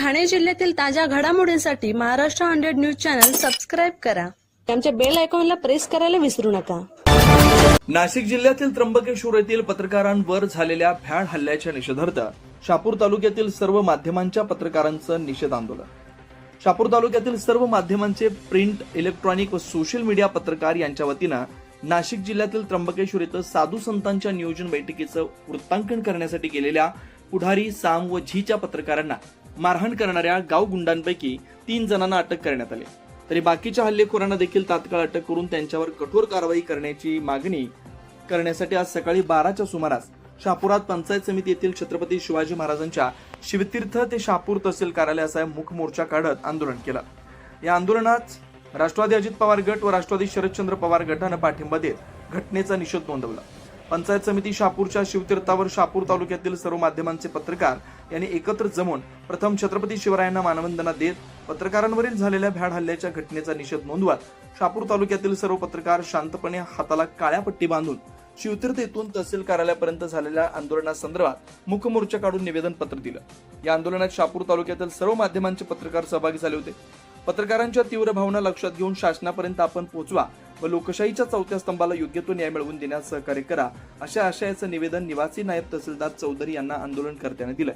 ठाणे जिल्ह्यातील ताज्या घडामोडींसाठी Maharashtra hundred news channel subscribe करा. आमच्या बेल आयकॉनला प्रेस करायला विसरू नका. नाशिक जिल्ह्यातील त्र्यंबकेश्वर येथील पत्रकारांवर झालेल्या भ्याड हल्ल्याच्या निषेधार्थ शापूर तालुक्यातील सर्व माध्यमांच्या पत्रकारांचं निषेध आंदोलन. शापूर तालुक्यातील सर्व माध्यमांचे प्रिंट इलेक्ट्रॉनिक व सोशल मीडिया पत्रकार यांच्या वतीनं नाशिक जिल्ह्यातील त्र्यंबकेश्वर इथं साधू संतांच्या नियोजन बैठकीचं वृत्तांकन करण्यासाठी गेलेल्या पुढारी साम व झीच्या पत्रकारांना मारहाण करणाऱ्या गाव गुंडांपैकी तीन जणांना अटक करण्यात आली. तरी बाकीच्या हल्लेखोरांना देखील तात्काळ अटक करून त्यांच्यावर कठोर कारवाई करण्याची मागणी करण्यासाठी आज सकाळी बाराच्या सुमारास शहापुरात पंचायत समिती येथील छत्रपती शिवाजी महाराजांच्या शिवतीर्थ ते शहापूर तहसील कार्यालयाचा मुख मोर्चा काढत आंदोलन केलं. या आंदोलनात राष्ट्रवादी अजित पवार गट व राष्ट्रवादी शरदचंद्र पवार गटानं पाठिंबा देत घटनेचा निषेध नोंदवला. पंचायत समिती शहापूरच्या शिवतीर्थावर शहापूर तालुक्यातील सर्व माध्यमांचे पत्रकार यांनी एकत्र जमून प्रथम छत्रपती शिवरायांना मानवंदना देत पत्रकारांवरील झालेल्या भ्याड हल्ल्याच्या घटनेचा निषेध नोंदवत शहापूर तालुक्यातील सर्व पत्रकार शांतपणे हाताला काळ्या पट्टी बांधून शिवतीर्थ येथून तहसील कार्यालयापर्यंत झालेल्या आंदोलनासंदर्भात मुखमोर्चा काढून निवेदन पत्र दिलं. या आंदोलनात शहापूर तालुक्यातील सर्व माध्यमांचे पत्रकार सहभागी झाले होते. पत्रकारांच्या तीव्र भावना लक्षात घेऊन शासनापर्यंत आपण पोहोचवा व लोकशाहीच्या चौथ्या स्तंभाला योग्य तो न्याय मिळवून देण्यास सहकार्य करा अशा आशयाचं निवेदन निवासी नायब तहसीलदार चौधरी यांना आंदोलनकर्त्याने दिलंय.